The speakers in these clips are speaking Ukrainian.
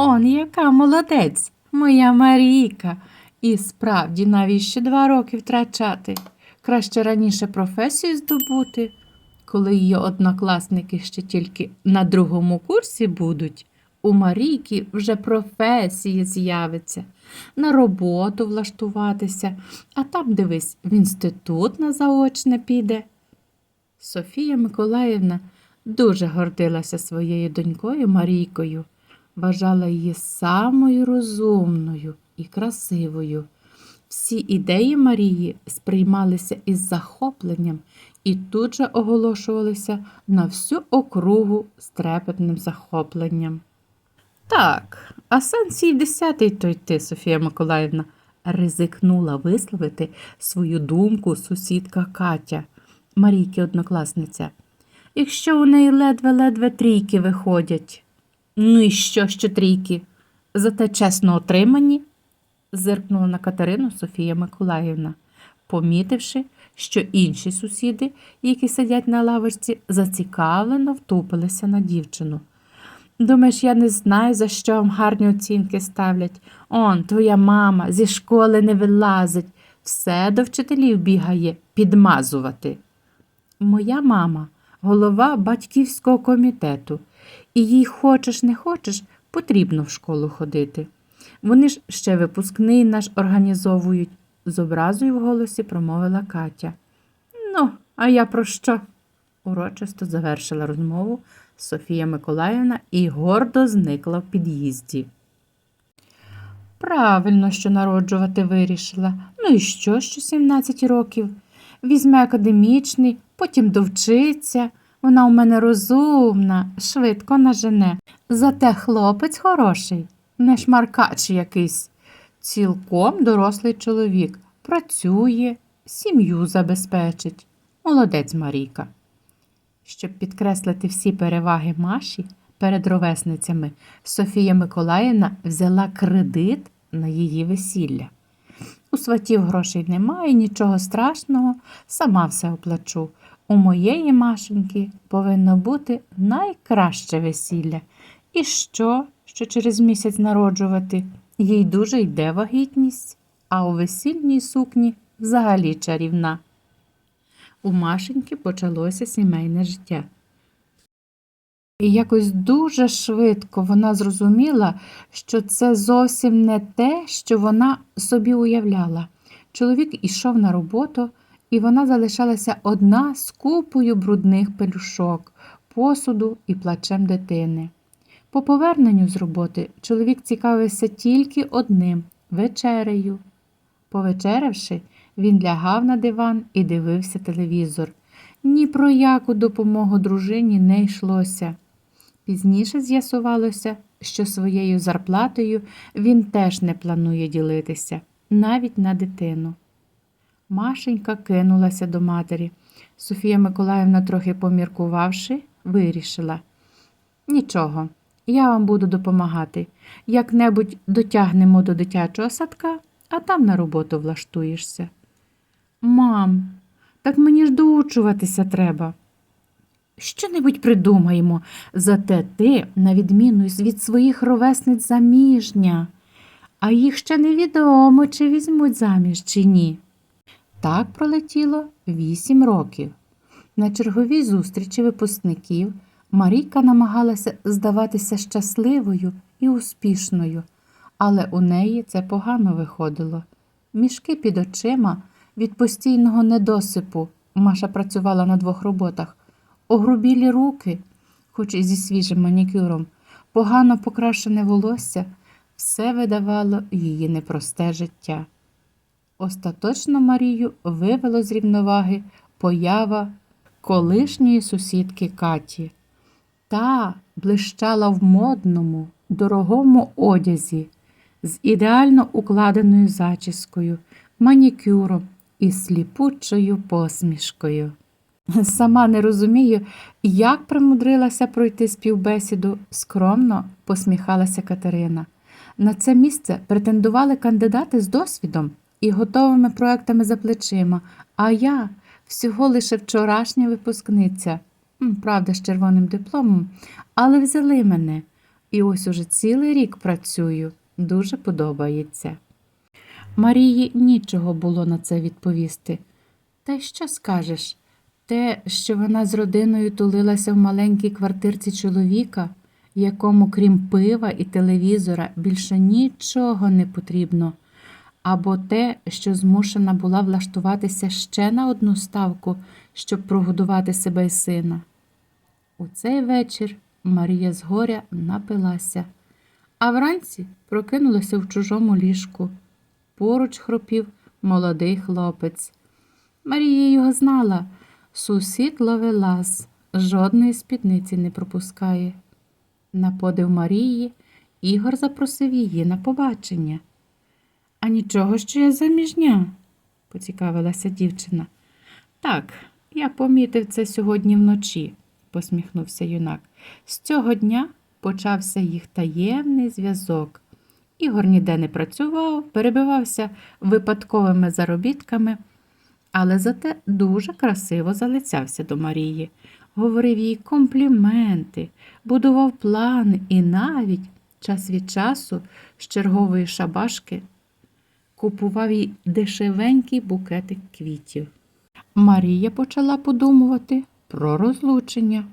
Он яка молодець, моя Марійка. І справді, навіщо два роки втрачати? Краще раніше професію здобути, коли її однокласники ще тільки на другому курсі будуть. У Марійки вже професії з'явиться, на роботу влаштуватися, а там, дивись, в інститут на заочне піде. Софія Миколаївна дуже гордилася своєю донькою Марійкою, вважала її самою розумною і красивою. Всі ідеї Марії сприймалися із захопленням і тут же оголошувалися на всю округу з трепетним захопленням. Так, а сенс їй десятий то йти, Софія Миколаївна, ризикнула висловити свою думку сусідка Катя, Марійки однокласниця. Якщо у неї ледве-ледве трійки виходять. Ну і що, що трійки? Зате чесно отримані, зиркнула на Катерину Софія Миколаївна, помітивши, що інші сусіди, які сидять на лавочці, зацікавлено втупилися на дівчину. Думаєш, я не знаю, за що вам гарні оцінки ставлять. Он, твоя мама зі школи не вилазить, все до вчителів бігає підмазувати. Моя мама голова батьківського комітету, і їй хочеш не хочеш, потрібно в школу ходити. Вони ж ще випускний наш організовують, з образою в голосі промовила Катя. Ну, а я про що? урочисто завершила розмову Софія Миколаївна і гордо зникла в під'їзді. Правильно, що народжувати вирішила. Ну і що, що 17 років? Візьме академічний, потім довчиться. Вона у мене розумна, швидко нажене. Зате хлопець хороший, не шмаркач якийсь. Цілком дорослий чоловік, працює, сім'ю забезпечить. Молодець Марійка. Щоб підкреслити всі переваги Маші перед ровесницями, Софія Миколаївна взяла кредит на її весілля. У сватів грошей немає, нічого страшного, сама все оплачу. У моєї Машеньки повинно бути найкраще весілля. І що, що через місяць народжувати? Їй дуже йде вагітність, а у весільній сукні взагалі чарівна. У Машеньки почалося сімейне життя. І якось дуже швидко вона зрозуміла, що це зовсім не те, що вона собі уявляла. Чоловік ішов на роботу, і вона залишалася одна з купою брудних пелюшок, посуду і плачем дитини. По поверненню з роботи чоловік цікавився тільки одним вечерею. Повечерявши, він лягав на диван і дивився телевізор. Ні про яку допомогу дружині не йшлося. Пізніше з'ясувалося, що своєю зарплатою він теж не планує ділитися, навіть на дитину. Машенька кинулася до матері. Софія Миколаївна, трохи поміркувавши, вирішила. Нічого, я вам буду допомагати. Як-небудь дотягнемо до дитячого садка, а там на роботу влаштуєшся. Мам, так мені ж доучуватися треба. Що-небудь придумаємо, зате ти, на відміну від своїх ровесниць заміжня, а їх ще невідомо, чи візьмуть заміж, чи ні. Так пролетіло вісім років. На черговій зустрічі випускників Марійка намагалася здаватися щасливою і успішною, але у неї це погано виходило. Мішки під очима від постійного недосипу Маша працювала на двох роботах, огрубілі руки, хоч і зі свіжим манікюром, погано покрашене волосся, все видавало її непросте життя. Остаточно Марію вивело з рівноваги поява колишньої сусідки Каті. Та блищала в модному, дорогому одязі, з ідеально укладеною зачіскою, манікюром і сліпучою посмішкою. Сама не розумію, як примудрилася пройти співбесіду, скромно посміхалася Катерина. На це місце претендували кандидати з досвідом і готовими проектами за плечима, а я всього лише вчорашня випускниця, правда, з червоним дипломом, але взяли мене. І ось уже цілий рік працюю. Дуже подобається. Марії нічого було на це відповісти. Та й що скажеш? Те, що вона з родиною тулилася в маленькій квартирці чоловіка, якому, крім пива і телевізора, більше нічого не потрібно, або те, що змушена була влаштуватися ще на одну ставку, щоб прогодувати себе й сина. У цей вечір Марія з горя напилася, а вранці прокинулася в чужому ліжку. Поруч хропів молодий хлопець. Марія його знала. Сусід ловелас, жодної спідниці не пропускає. На подив Марії Ігор запросив її на побачення. А нічого, що я заміжня, поцікавилася дівчина. Так, я помітив це сьогодні вночі, посміхнувся юнак. З цього дня почався їх таємний зв'язок. Ігор ніде не працював, перебивався випадковими заробітками, але зате дуже красиво залицявся до Марії, говорив їй компліменти, будував плани і навіть час від часу з чергової шабашки купував їй дешевенький букетик квітів. Марія почала подумувати про розлучення.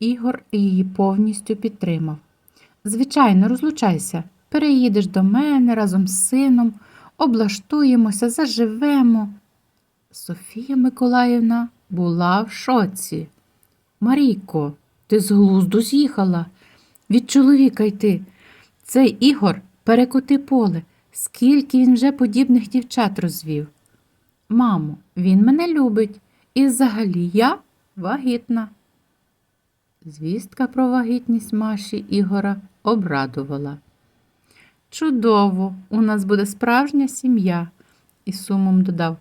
Ігор її повністю підтримав. Звичайно, розлучайся, переїдеш до мене разом з сином, облаштуємося, заживемо. Софія Миколаївна була в шоці. Марійко, ти з глузду з'їхала. Від чоловіка йти. Цей Ігор перекоти поле. Скільки він вже подібних дівчат розвів. Мамо, він мене любить, і взагалі я вагітна. Звістка про вагітність Маші Ігора обрадувала. Чудово, у нас буде справжня сім'я, і сумом додав.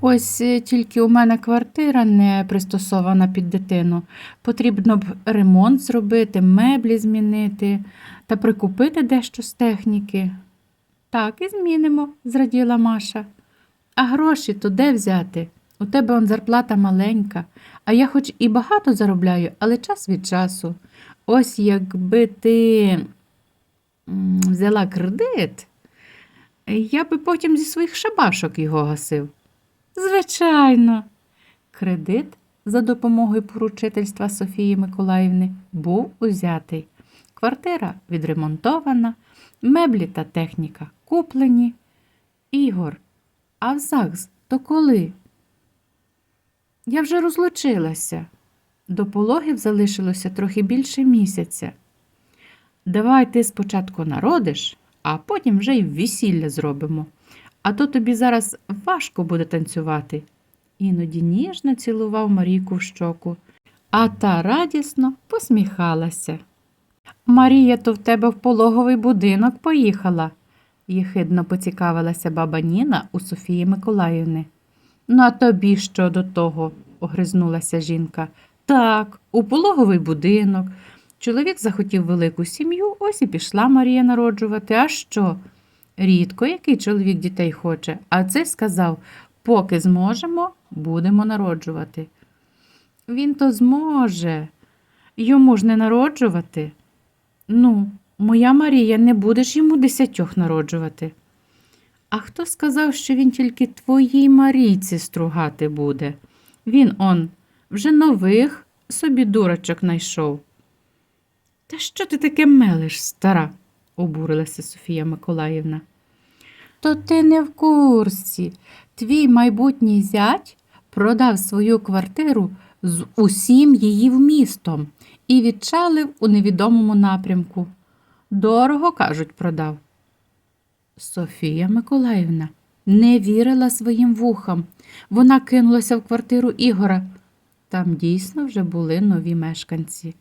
Ось е, тільки у мене квартира не пристосована під дитину. Потрібно б ремонт зробити, меблі змінити та прикупити дещо з техніки. Так і змінимо, зраділа Маша. А гроші то де взяти? У тебе он зарплата маленька, а я хоч і багато заробляю, але час від часу. Ось якби ти взяла кредит, я би потім зі своїх шабашок його гасив. Звичайно. Кредит за допомогою поручительства Софії Миколаївни був узятий. Квартира відремонтована, меблі та техніка куплені. Ігор, а в ЗАГС то коли? Я вже розлучилася. До пологів залишилося трохи більше місяця. Давай ти спочатку народиш, а потім вже й весілля зробимо. А то тобі зараз важко буде танцювати. Іноді ніжно цілував Марійку в щоку, а та радісно посміхалася. Марія то в тебе в пологовий будинок поїхала, єхидно поцікавилася баба Ніна у Софії Миколаївни. Ну, а тобі що до того? огризнулася жінка. Так, у пологовий будинок. Чоловік захотів велику сім'ю, ось і пішла Марія народжувати. А що? Рідко який чоловік дітей хоче, а цей сказав поки зможемо, будемо народжувати. Він то зможе. Йому ж не народжувати. Ну, моя Марія, не будеш йому десятьох народжувати. А хто сказав, що він тільки твоїй Марійці стругати буде? Він он вже нових собі дурочок найшов. Та що ти таке мелиш, стара? обурилася Софія Миколаївна. То ти не в курсі. Твій майбутній зять продав свою квартиру з усім її вмістом і відчалив у невідомому напрямку. Дорого, кажуть, продав. Софія Миколаївна не вірила своїм вухам. Вона кинулася в квартиру Ігора. Там дійсно вже були нові мешканці.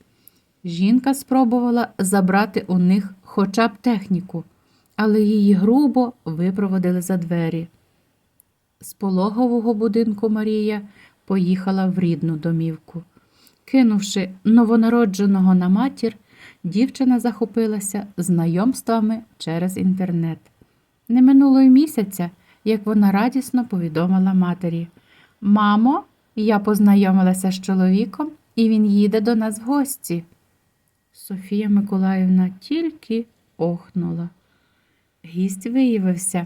Жінка спробувала забрати у них хоча б техніку, але її грубо випроводили за двері. З пологового будинку Марія поїхала в рідну домівку. Кинувши новонародженого на матір, дівчина захопилася знайомствами через інтернет. Не минуло й місяця, як вона радісно повідомила матері Мамо, я познайомилася з чоловіком, і він їде до нас в гості. Софія Миколаївна тільки охнула. Гість виявився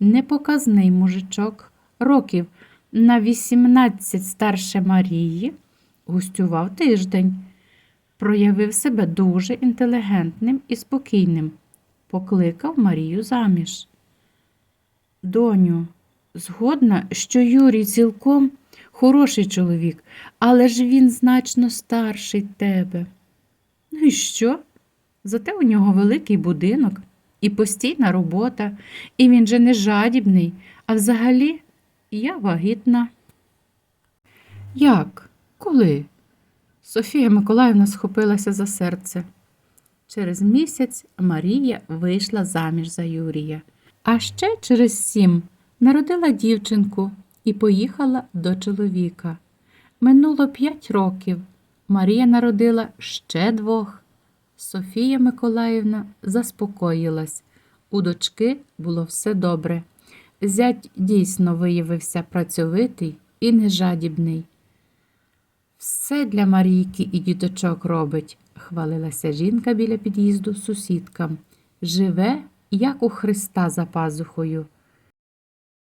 непоказний мужичок, років на 18 старше Марії, гостював тиждень, проявив себе дуже інтелігентним і спокійним, покликав Марію заміж. Доню, згодна, що Юрій цілком хороший чоловік, але ж він значно старший тебе. Ну і що? Зате у нього великий будинок і постійна робота, і він же не жадібний, а взагалі я вагітна. Як? Коли? Софія Миколаївна схопилася за серце. Через місяць Марія вийшла заміж за Юрія, а ще через сім народила дівчинку і поїхала до чоловіка. Минуло п'ять років. Марія народила ще двох. Софія Миколаївна заспокоїлась. У дочки було все добре. Зять дійсно виявився працьовитий і нежадібний. Все для Марійки і діточок робить, хвалилася жінка біля під'їзду сусідкам. Живе, як у Христа за пазухою.